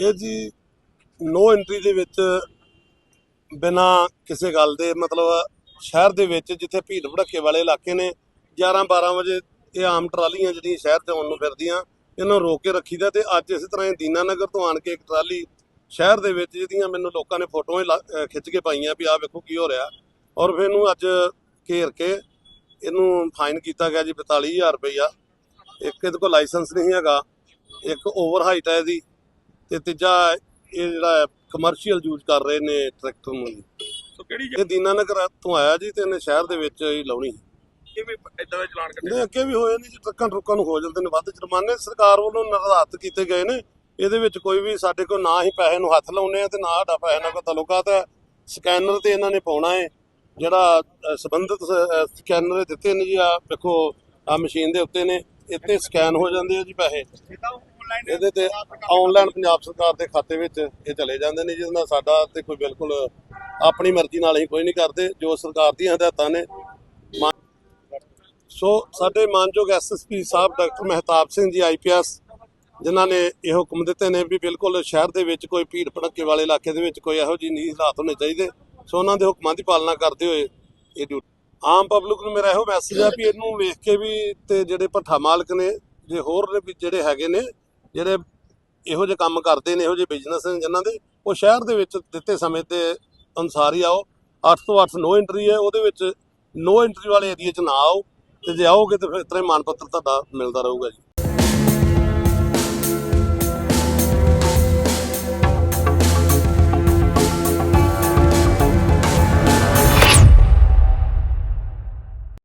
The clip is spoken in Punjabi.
ਇਹ ਜੀ ਨੋ ਐਂਟਰੀ ਦੇ ਵਿੱਚ ਬਿਨਾ ਕਿਸੇ ਗੱਲ ਦੇ, ਮਤਲਬ ਸ਼ਹਿਰ ਦੇ ਵਿੱਚ ਜਿੱਥੇ ਭੀੜ ਭੜੱਕੇ ਵਾਲੇ ਇਲਾਕੇ ਨੇ 11 12 ਵਜੇ ਇਹ ਆਮ ਟਰਾਲੀਆਂ ਜਿਹੜੀਆਂ ਸ਼ਹਿਰ 'ਤੇ ਆਉਣ ਨੂੰ ਫਿਰਦੀਆਂ, ਇਹਨਾਂ ਨੂੰ ਰੋਕ ਕੇ ਰੱਖੀਦਾ ਤੇ ਅੱਜ ਇਸੇ ਤਰ੍ਹਾਂ ਹੀ ਦੀਨਾਨਗਰ ਤੋਂ ਆਣ ਕੇ ਇੱਕ ਟਰਾਲੀ ਸ਼ਹਿਰ ਦੇ ਵਿੱਚ ਜਿਹਦੀਆਂ ਮੈਨੂੰ ਲੋਕਾਂ ਨੇ ਫੋਟੋਆਂ ਲਾ- ਖਿੱਚ ਕੇ ਪਾਈਆਂ ਵੀ ਆਹ ਵੇਖੋ ਕੀ ਹੋ ਰਿਹਾ। ਔਰ ਫਿਰ ਇਹਨੂੰ ਅੱਜ ਘੇਰ ਕੇ ਇਹਨੂੰ ਫਾਈਨ ਕੀਤਾ ਗਿਆ ਜੀ 42000 ਰੁਪਈਆ। ਇੱਕ ਇਹਦੇ ਕੋਲ ਲਾਇਸੈਂਸ ਨਹੀਂ ਹੈਗਾ, ਇੱਕ ਓਵਰ ਹਾਈਟ ਹੈ ਇਹਦੀ। ਤੇ ਤੀਜਾ ਇਹ ਜਿਹੜਾ ਕਮਰਸ਼ੀਅਲ ਯੂਜ਼ ਕਰ ਰਹੇ ਨੇ ਟਰੈਕਟਰ ਨੂੰ ਜੀ। ਸੋ ਕਿਹੜੀ ਇਹ ਦੀਨਾਨਗਰ ਤੋਂ ਆਇਆ ਜੀ ਤੇ ਇਹਨੇ ਸ਼ਹਿਰ ਦੇ ਵਿੱਚ ਹੀ ਲਾਉਣੀ ਜਗ੍ਹਾ ਵੀ ਇਦਾਂ ਦਾ ਚਲਾਨ ਕੱਟਿਆ ਇਹਦੇ ਅੱਗੇ ਵੀ ਹੋਏ ਨੇ ਜੀ ਟਰੱਕਾਂ ਟਰੁੱਕਾਂ ਨੂੰ ਹੋ ਜਾਂਦੇ ਨੇ ਵੱਧ ਜੁਰਮਾਨੇ। ਸਰਕਾਰ ਵੱਲੋਂ ਨਿਰਧਾਰਤ ਕੀਤੇ ਗਏ ਨੇ। ਇਹਦੇ ਵਿੱਚ ਕੋਈ ਵੀ ਸਾਡੇ ਕੋਲ ਨਾ ਹੀ ਪੈਸੇ ਨੂੰ ਹੱਥ ਲਾਉਨੇ ਆ ਤੇ ਨਾ ਸਾਡਾ ਪੈਸੇ ਨਾਲ ਕੋਈ ਤਾਲੁਕਾਤ ਹੈ। ਸਕੈਨਰ ਤੇ ਇਹਨਾਂ ਨੇ ਪਾਉਣਾ ਹੈ। ਜਿਹੜਾ ਸੰਬੰਧਿਤ ਸਕੈਨਰ ਦਿੱਤੇ ਨੇ ਜੀ ਆ ਵੇਖੋ ਆ ਮਸ਼ੀਨ ਦੇ ਉੱਤੇ ਨੇ। ਇੱਥੇ ਸਕੈਨ ਹੋ ਜਾਂਦੇ ਆ ਜੀ ਪੈਸੇ। ਇਹਦੇ ਤੇ ਆਨਲਾਈਨ ਪੰਜਾਬ ਸਰਕਾਰ ਦੇ ਖਾਤੇ ਵਿੱਚ ਇਹ ਚਲੇ ਜਾਂਦੇ ਨੇ ਜਿਹਦੇ ਨਾਲ ਸਾਡਾ ਤੇ ਕੋਈ ਬਿਲਕੁਲ ਆਪਣੀ ਮਰਜ਼ੀ ਨਾਲ ਹੀ ਕੋਈ ਨਹੀਂ ਕਰਦੇ ਜੋ ਸਰਕਾਰ ਦੀਆਂ ਹਦਾਇਤਾਂ ਨੇ। ਸੋ ਸਾਡੇ ਮਾਨਯੋਗ ਐਸਐਸਪੀ ਸਾਹਿਬ ਡਾਕਟਰ ਮਹਿਤਾਬ ਸਿੰਘ ਜੀ ਆਈਪੀਐਸ ਜਿਨ੍ਹਾਂ ਨੇ ਇਹ ਹੁਕਮ ਦਿੱਤੇ ਨੇ ਵੀ ਬਿਲਕੁਲ ਸ਼ਹਿਰ ਦੇ ਵਿੱਚ ਕੋਈ ਭੀੜ ਭੜੱਕੇ ਵਾਲੇ ਇਲਾਕੇ ਦੇ ਵਿੱਚ ਕੋਈ ਇਹੋ ਜਿਹੀ ਨਹੀਂ ਹਾਲਾਤ ਹੋਣੇ ਚਾਹੀਦੇ। ਸੋ ਉਹਨਾਂ ਦੇ ਹੁਕਮਾਂ ਦੀ ਪਾਲਣਾ ਕਰਦੇ ਹੋਏ ਇਹ ਡਿਊਟੀ ਆਮ ਪਬਲਿਕ ਨੂੰ ਮੇਰਾ ਇਹੋ ਮੈਸੇਜ ਹੈ ਵੀ ਇਹਨੂੰ ਵੇਖ ਕੇ ਵੀ ਤੇ ਜਿਹੜੇ ਭੱਠਾ ਮਾਲਕ ਨੇ ਜੇ ਹੋਰ ਨੇ ਵੀ ਜਿਹੜੇ ਹੈਗੇ ਨੇ ਜਿਹੜੇ ਇਹੋ ਜਿਹੇ ਕੰਮ ਕਰਦੇ ਨੇ, ਇਹੋ ਜਿਹੇ ਬਿਜ਼ਨਸ ਨੇ ਜਿਨ੍ਹਾਂ ਦੇ, ਉਹ ਸ਼ਹਿਰ ਦੇ ਵਿੱਚ ਦਿੱਤੇ ਸਮੇਂ ਤੇ ਅਨੁਸਾਰ ਹੀ ਆਓ। 8 ਤੋਂ 8 ਨੋ ਐਂਟਰੀ ਹੈ, ਉਹਦੇ ਵਿੱਚ ਨੋ ਐਂਟਰੀ ਵਾਲੇ ਏਰੀਆ 'ਚ ਨਾ ਆਓ ਤੇ ਜੇ ਆਓਗੇ ਤਾਂ ਫਿਰ ਇਸ ਤਰ੍ਹਾਂ ਹੀ ਮਾਨ ਪੱਤਰ ਤੁਹਾਡਾ ਮਿਲਦਾ ਰਹੂਗਾ ਜੀ।